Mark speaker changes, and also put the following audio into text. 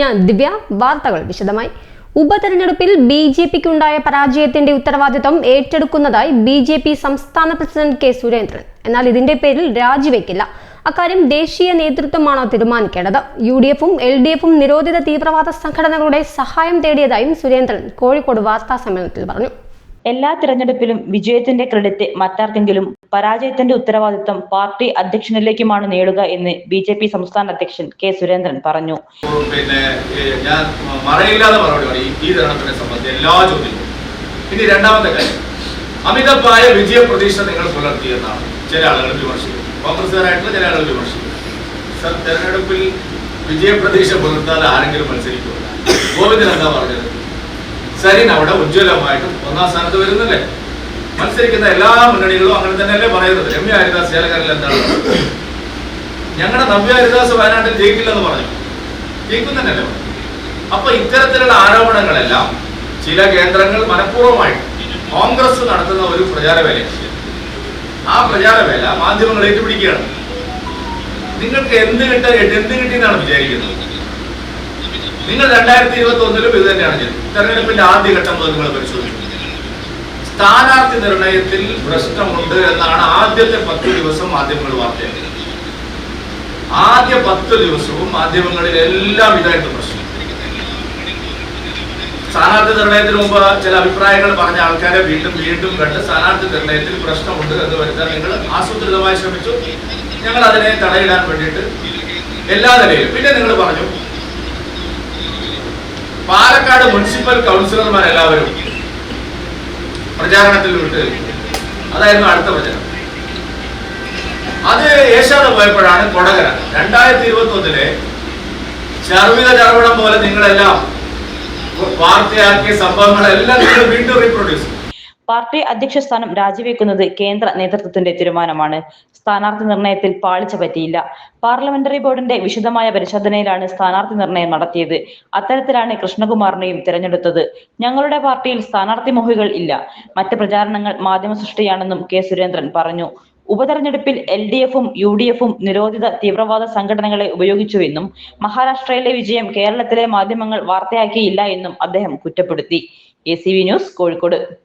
Speaker 1: ഞാൻ ദിവ്യ വാർത്തകൾ വിശദമായി. ഉപതെരഞ്ഞെടുപ്പിൽ ബി ജെ പിക്കുണ്ടായ പരാജയത്തിന്റെ ഉത്തരവാദിത്വം ഏറ്റെടുക്കുന്നതായി ബി ജെ പി സംസ്ഥാന പ്രസിഡന്റ് കെ സുരേന്ദ്രൻ. എന്നാൽ ഇതിന്റെ പേരിൽ രാജിവെക്കില്ല. അക്കാര്യം ദേശീയ നേതൃത്വമാണോ തീരുമാനിക്കേണ്ടത്. യു ഡി എഫും എൽ ഡി എഫും നിരോധിത തീവ്രവാദ സംഘടനകളുടെ സഹായം തേടിയതായും സുരേന്ദ്രൻ കോഴിക്കോട് വാർത്താ സമ്മേളനത്തിൽ പറഞ്ഞു.
Speaker 2: എല്ലാ തിരഞ്ഞെടുപ്പിലും വിജയത്തിന്റെ ക്രെഡിറ്റ് മറ്റാർക്കെങ്കിലും പരാജയത്തിന്റെ ഉത്തരവാദിത്തം പാർട്ടി അധ്യക്ഷനിലേക്കുമാണ് നേടുക എന്ന് ബി ജെ പി സംസ്ഥാന അധ്യക്ഷൻ കെ സുരേന്ദ്രൻ പറഞ്ഞു.
Speaker 3: പിന്നെ ഞാൻ മറയില്ലാതെ മറുപടി ഈ തരണത്തിനെ സംബന്ധിച്ച് എല്ലാ ചോദ്യങ്ങളും. ഇനി രണ്ടാമത്തെ കാര്യം. അമിതമായ വിജയ പ്രതീക്ഷ നിങ്ങൾ പുലർത്തിയെന്നാണ് ചില ആളുകൾ വിമർശിക്കുന്നത്. കോൺഗ്രസുകാരായിട്ടുള്ള ചില ആളുകൾ വിമർശിക്കുന്നത്. തെരഞ്ഞെടുപ്പിൽ വിജയ പ്രതീക്ഷ പുലർത്താൻ ആരെങ്കിലും മത്സരിക്കുമോ? ഗോവിന്ദൻ എന്താ പറഞ്ഞത്? സരിൻ അവിടെ ഉജ്ജ്വലമായിട്ടും ഒന്നാം സ്ഥാനത്ത് വരുന്നില്ലേ? മത്സരിക്കുന്ന എല്ലാ മുന്നണികളും അങ്ങനെ തന്നെയല്ലേ പറയുന്നത്. രമ്യ ഹരിദാസ് ചേലക്കാരിൽ എന്താണ്? ഞങ്ങളുടെ നവ്യ ഹരിദാസ് വയനാട്ടിൽ ജയിക്കില്ലെന്ന് പറഞ്ഞു. ജയിക്കും തന്നെയല്ലേ പറഞ്ഞു. അപ്പൊ ഇത്തരത്തിലുള്ള ആരോപണങ്ങളെല്ലാം ചില കേന്ദ്രങ്ങൾ മനഃപൂർവമായിട്ട് കോൺഗ്രസ് നടത്തുന്ന ഒരു പ്രചാരവേല. ആ പ്രചാരവേല മാധ്യമങ്ങൾ ഏറ്റുപിടിക്കുകയാണ്. നിങ്ങൾക്ക് എന്ത് കിട്ടാൻ എന്ത് കിട്ടിയെന്നാണ് വിചാരിക്കുന്നത്? നിങ്ങൾ രണ്ടായിരത്തി ഇരുപത്തി ഒന്നിലും ഇത് തന്നെയാണ് തെരഞ്ഞെടുപ്പിന്റെ ആദ്യഘട്ടം നിങ്ങൾ പരിശോധിച്ചു. സ്ഥാനാർത്ഥി നിർണയത്തിൽ പ്രശ്നമുണ്ട് എന്നാണ് ആദ്യത്തെ പത്ത് ദിവസം മാധ്യമങ്ങൾ വാർത്തയാക്കി. ആദ്യ പത്ത് ദിവസവും മാധ്യമങ്ങളിൽ എല്ലാം ഇതായിട്ട് പ്രശ്നം. സ്ഥാനാർത്ഥി നിർണയത്തിന് മുമ്പ് ചില അഭിപ്രായങ്ങൾ പറഞ്ഞ ആൾക്കാരെ വീണ്ടും വീണ്ടും കണ്ട് സ്ഥാനാർത്ഥി നിർണയത്തിൽ പ്രശ്നമുണ്ട് എന്ന് വരുത്താൻ നിങ്ങൾ ആസൂത്രിതമായി ശ്രമിച്ചു. ഞങ്ങൾ അതിനെ തടയിടാൻ വേണ്ടിയിട്ട് എല്ലാ നിലയിലും. പിന്നെ നിങ്ങൾ പറഞ്ഞു പാലക്കാട് മുനിസിപ്പൽ കൗൺസിലർമാരെല്ലാവരും പ്രചാരണത്തിൽ വിട്ട് അതായിരുന്നു അടുത്ത പ്രചരണം. അത് ഏഷ്യാതെ പോയപ്പോഴാണ് കൊടകര. രണ്ടായിരത്തി ഇരുപത്തി ഒന്നിലെ ചർമ്മിക ചർവടം പോലെ നിങ്ങളെല്ലാം വാർത്തയാക്കിയ സംഭവങ്ങളെല്ലാം നിങ്ങൾ വീണ്ടും റീപ്രൊഡ്യൂസ് ചെയ്യും.
Speaker 2: പാർട്ടി അധ്യക്ഷ സ്ഥാനം രാജിവെക്കുന്നത് കേന്ദ്ര നേതൃത്വത്തിന്റെ തീരുമാനമാണ്. സ്ഥാനാർത്ഥി നിർണയത്തിൽ പാളിച്ച പറ്റിയില്ല. പാർലമെന്ററി ബോർഡിന്റെ വിശദമായ പരിശോധനയിലാണ് സ്ഥാനാർത്ഥി നിർണയം നടത്തിയത്. അത്തരത്തിലാണ് കൃഷ്ണകുമാറിനെയും തിരഞ്ഞെടുത്തത്. ഞങ്ങളുടെ പാർട്ടിയിൽ സ്ഥാനാർത്ഥി മോഹികൾ ഇല്ല. മറ്റ് പ്രചാരണങ്ങൾ മാധ്യമ സൃഷ്ടിയാണെന്നും കെ. സുരേന്ദ്രൻ പറഞ്ഞു. ഉപതെരഞ്ഞെടുപ്പിൽ എൽ ഡി എഫും യു ഡി എഫും നിരോധിത തീവ്രവാദ സംഘടനകളെ ഉപയോഗിച്ചുവെന്നും മഹാരാഷ്ട്രയിലെ വിജയം കേരളത്തിലെ മാധ്യമങ്ങൾ വാർത്തയാക്കിയില്ല എന്നും അദ്ദേഹം കുറ്റപ്പെടുത്തി. A C V news Kozhikode.